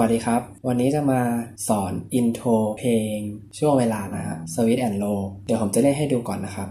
วัสดีครับ วันนี้จะมาสอนอินโทรเพลงช่วงเวลานะฮะ Sweet and Low เดี๋ยวผมจะเล่นให้ดูก่อนนะครับ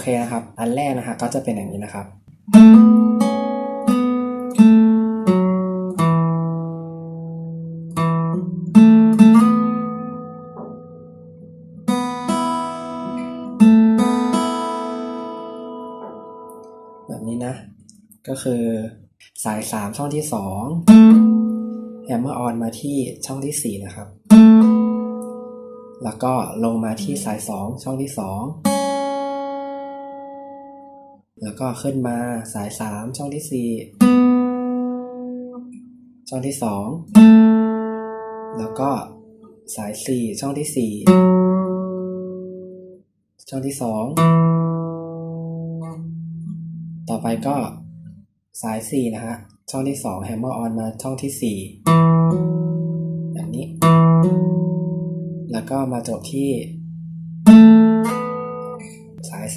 เคนะครับ อันแรกนะฮะก็จะเป็นอย่างนี้นะครับ แบบนี้นะ ก็คือสายสามช่องที่สองแฮมเมอร์ออนมาที่ช่องที่สี่นะครับ แล้วก็ลงมาที่สายสองช่องที่สอง แล้วก็ขึ้นมาสายสามช่องที่สี่ช่องที่สองแล้วก็สายสี่ช่องที่สี่ช่องที่สองต่อไปก็สายสี่นะฮะช่องที่สองแฮมเมอร์ออนมาช่องที่สี่แบบนี้ แล้วก็มาจบที่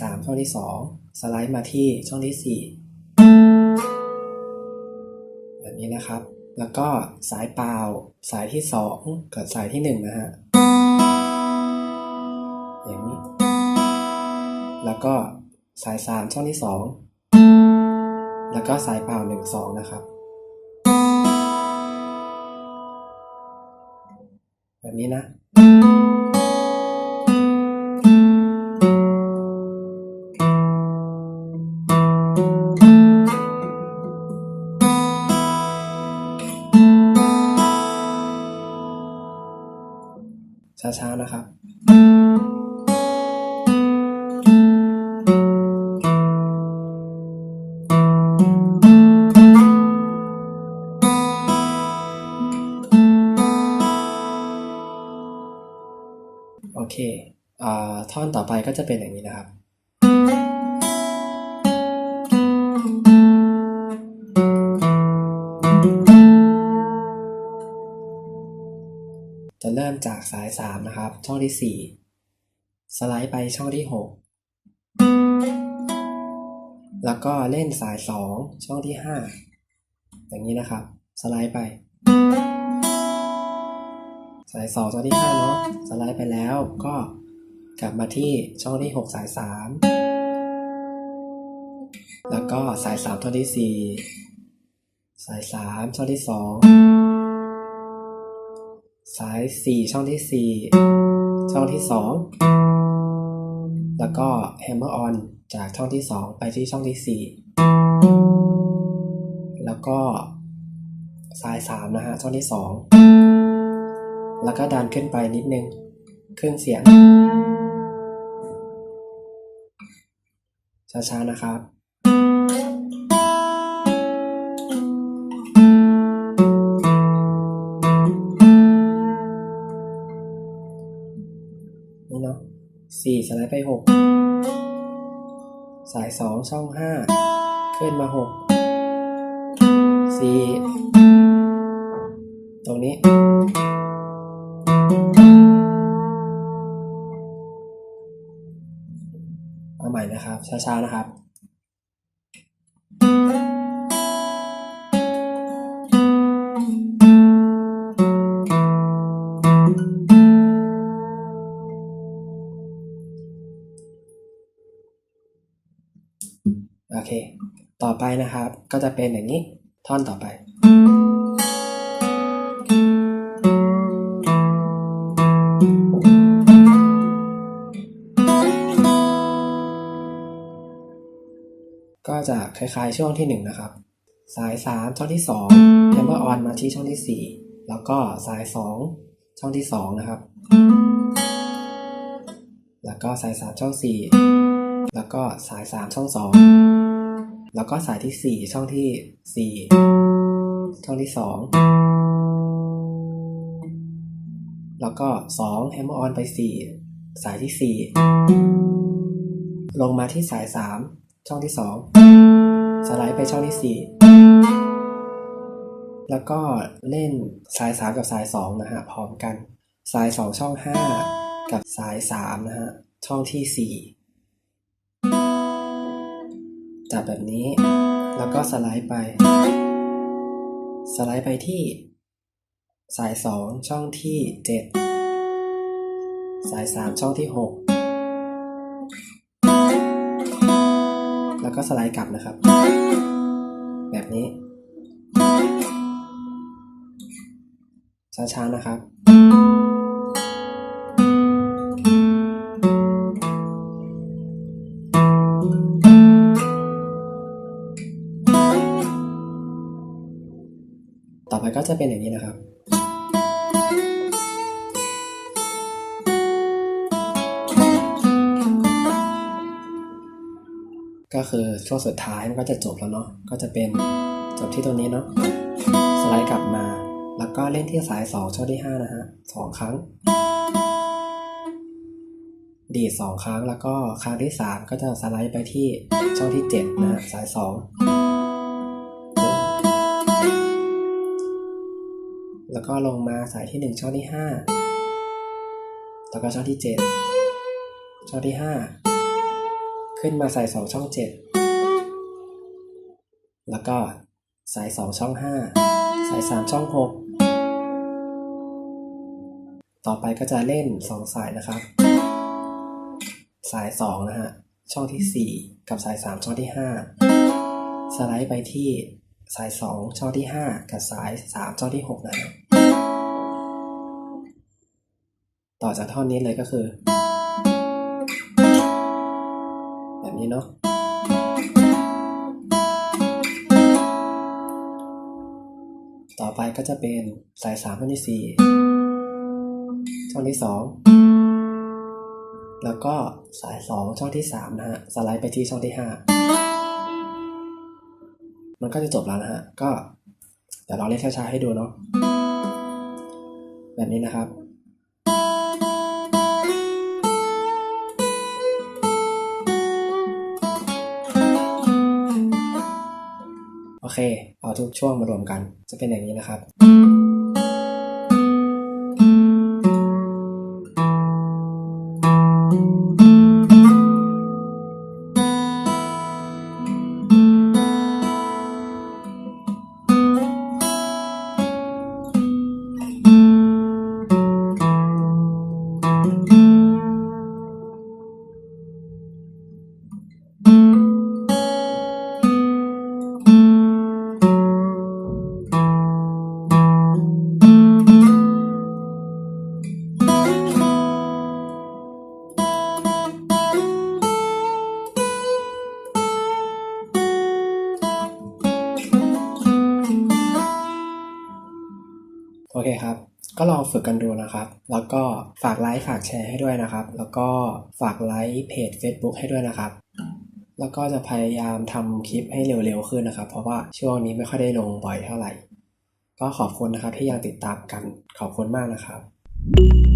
สามช่องที่สองสไลด์มาที่ช่องที่สี่แบบนี้นะครับ แล้วก็สายเปล่า สายที่สองกับสายที่หนึ่งนะฮะอย่างนี้ แล้วก็สายสามช่องที่สองแล้วก็สายเปล่าหนึ่งสองนะครับ แบบนี้นะ ช้าๆนะครับ โอเคอ่าท่อนต่อไปก็จะเป็นอย่างนี้นะครับ จะเริ่มจากสายสามนะครับ ช่องที่สี่สไลด์ไปช่องที่หกแล้วก็เล่นสายสองช่องที่ห้าอย่างนี้นะครับ สไลด์ไป สายสองช่องที่ห้าเนาะสไลด์ไปแล้วก็กลับมาที่ช่องที่หกสายสามแล้วก็สายสามช่องที่สี่สายสามช่องที่สอง สายสี่ช่องที่สี่ช่องที่สองแล้วก็แฮมเมอร์ออนจากช่องที่สองไปที่ช่องที่สี่แล้วก็สายสามนะฮะ ช่องที่สองแล้วก็ดันขึ้นไปนิดนึงครึ่งเสียง ช้าๆนะครับ สี่สไลด์ไปหกสายสองช่องห้าขึ้นมาหกสี่ตรงนี้ เอาใหม่นะครับ ช้าๆนะครับ เค ต่อไปนะครับ ก็จะเป็นอย่างนี้ ท่อนต่อไป ก็จะคล้ายๆช่วงที่หนึ่งนะครับ สายสามช่องที่สองแฮมเมอร์ออนมาที่ช่องที่สี่แล้วก็สายสองช่องที่สองนะครับ แล้วก็สายสามช่องสี่แล้วก็สายสามช่องสอง แล้วก็สายที่สี่ช่องที่สี่ช่องที่สองแล้วก็สองแฮมเมอร์ออนไปสี่สายที่สี่ลงมาที่สายสามช่องที่สองสไลด์ไปช่องที่สี่แล้วก็เล่นสายสามกับสายสองนะฮะ พร้อมกัน สายสองช่องห้ากับสายสามนะฮะ ช่องที่สี่ จับแบบนี้ แล้วก็สไลด์ไป สไลด์ไปที่ สายสองช่องที่เจ็ดสายสามช่องที่หกแล้วก็สไลด์กลับนะครับ แบบนี้ ช้าๆนะครับ ก็จะเป็นอย่างนี้นะครับ ก็คือช่วงสุดท้ายมันก็จะจบแล้วเนาะก็จะเป็นจบที่ตรงนี้เนาะสไลด์กลับมา แล้วก็เล่นที่สาย 2 ช่วงที่ 5 นะฮะสองครั้ง ดีด2ครั้งแล้วก็ครั้งที่ 3 ก็จะสไลด์ไปที่ช่องที่ 7 นะฮะสาย 2 แล้วก็ลงมาสายที่หนึ่งช่องที่ห้าแล้วก็ช่องที่เจ็ดช่องที่ห้าขึ้นมาสายสองช่องเจ็ดแล้วก็สายสองช่องห้าสายสามช่องหกต่อไปก็จะเล่นสองสายนะครับ สายสองนะฮะ ช่องที่สี่กับสายสามช่องที่ห้าสไลด์ไปที่สายสองช่องที่ห้ากับสายสามช่องที่หกนะฮะ ต่อจากท่อนนี้เลยก็คือ แบบนี้เนาะต่อไปก็จะเป็นสายสามช่องที่สี่ช่องที่สองแล้วก็สายสองช่องที่สามนะฮะสไลด์ไปที่ช่องที่ห้ามันก็จะจบแล้วนะฮะก็เดี๋ยวเราเล่นช้าๆให้ดูเนาะแบบนี้นะครับ เค เอาทุกช่วงมารวมกัน จะเป็นอย่างนี้นะครับโอ เคครับ ก็ลองฝึกกันดูนะครับ แล้วก็ฝากไลค์ฝากแชร์ให้ด้วยนะครับ แล้วก็ฝากไลค์เพจ Facebook ให้ด้วยนะครับ แล้วก็จะพยายามทำคลิปให้เร็วๆขึ้นนะครับ เพราะว่าช่วงนี้ไม่ค่อยได้ลงบ่อยเท่าไหร่ ก็ขอบคุณนะครับที่ยังติดตามกันขอบคุณมากนะครับ